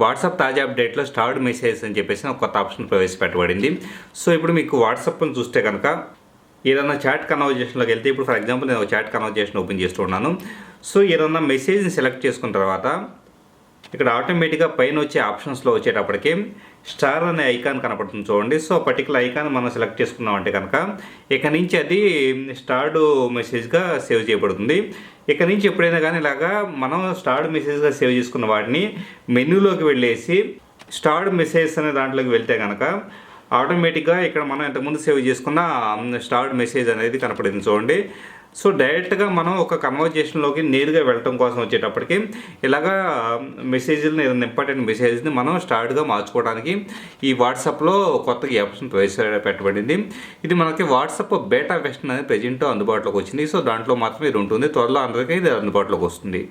WhatsApp తాజా అప్డేట్లో starved message అని చెప్పేసి ఒక కొత్త ఆప్షన్ ప్రవేశపెట్టబడింది. సో ఇప్పుడు మీకు వాట్సాప్ని చూస్తే కనుక ఏదైనా చాట్ కన్వర్జేషన్లోకి వెళ్తే ఇప్పుడు ఫర్ ఎగ్జాంపుల్ నేను ఒక చాట్ కన్వర్జేషన్ ఓపెన్ చేస్తున్నాను సో ఏదన్నా మెసేజ్ని సెలెక్ట్ చేసుకున్న తర్వాత ఇక్కడ ఆటోమేటిక్గా పైన వచ్చే ఆప్షన్స్లో వచ్చేటప్పటికి స్టార్ అనే ఐకాన్ కనపడుతుంది చూడండి. సో పర్టికులర్ ఐకాన్ మనం సెలెక్ట్ చేసుకున్నామంటే కనుక ఇక నుంచి అది స్టార్డ్ మెసేజ్గా సేవ్ చేయబడుతుంది. ఇక నుంచి ఎప్పుడైనా కానీ ఇలాగా మనం స్టార్డ్ మెసేజ్గా సేవ్ చేసుకున్న వాటిని మెనూలోకి వెళ్ళేసి స్టార్డ్ మెసేజ్ అనే దాంట్లోకి వెళ్తే కనుక ఆటోమేటిక్గా ఇక్కడ మనం ఇంతకుముందు సేవ్ చేసుకున్న స్టార్ట్ మెసేజ్ అనేది కనపడింది చూడండి. సో డైరెక్ట్గా మనం ఒక కన్వర్జేషన్లోకి నేరుగా వెళ్ళటం కోసం వచ్చేటప్పటికి ఇలాగా మెసేజ్ని ఏదైనా ఇంపార్టెంట్ మెసేజ్ని మనం స్టార్ట్గా మార్చుకోవడానికి ఈ వాట్సాప్లో కొత్తగా ఆప్షన్ ప్రవేశపెట్టబడింది ఇది మనకి వాట్సాప్ బేటా వెర్షన్ అనేది ప్రజెంట్ అందుబాటులోకి వచ్చింది. సో దాంట్లో మాత్రం ఇది ఉంటుంది. త్వరలో అందరికీ ఇది అందుబాటులోకి వస్తుంది.